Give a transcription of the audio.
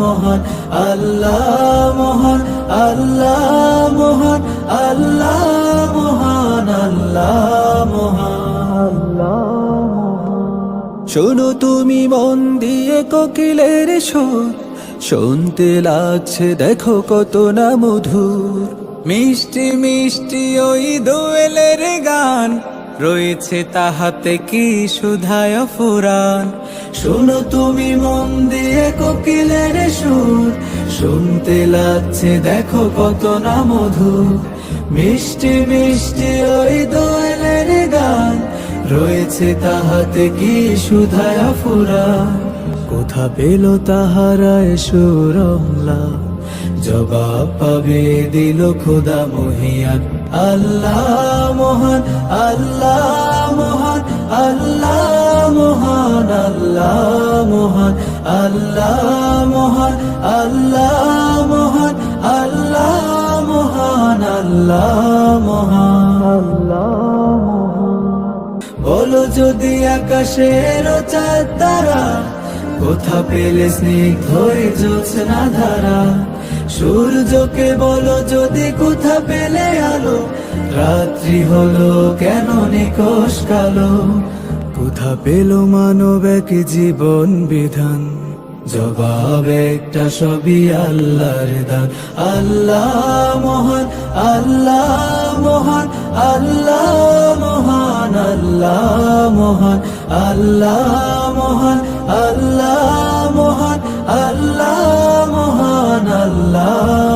মহান, আল্লাহ মহান আল্লাহ মহান আল্লাহ মহান আল্লাহ মহান। শোনো তুমি মন দিয়ে কোকিলের সুর, শুনতে লাগছে দেখো কত না মধুর। মিষ্টি মিষ্টি ওই দোয়েলের গান রয়েছে তাহাতে কি সুধায় ফুরান? শোনো তুমি মন দিয়ে কোকিলের সুর। শুনতে লাগছে দেখো কত না মধুর। মিষ্টি মিষ্টি ওই দোয়েলের গান। রয়েছে তাহাতে কি সুধায় ফুরান? কোথা পেল তাহারা সুরমলা জবাব পাবে দিল খোদা মহিয়ান আল্লাহ মহান আল্লাহ মহান আল্লাহ মহান আল্লাহ মহান আল্লাহ মহান আল্লাহ মহান আল্লাহ মহান আল্লাহ মহান। আল্লাহ বলো যদি আকাশের চাঁদ তারা কোথা পেলে স্নিগ্ধ জ্যোৎস্না ধারা সূর্যকে বলো যদি কোথা পেলে আলো? রাত্রি হলো কেন নিকশ কালো? কোথা পেল মানব এক জীবন বিধান? জবাব একটা সবই আল্লাহর দান। আল্লাহ মহান আল্লাহ মহান আল্লাহ মহান আল্লাহ মহান আল্লাহ মহান আল্লাহ মহান, আল্লাহ আল্লাহ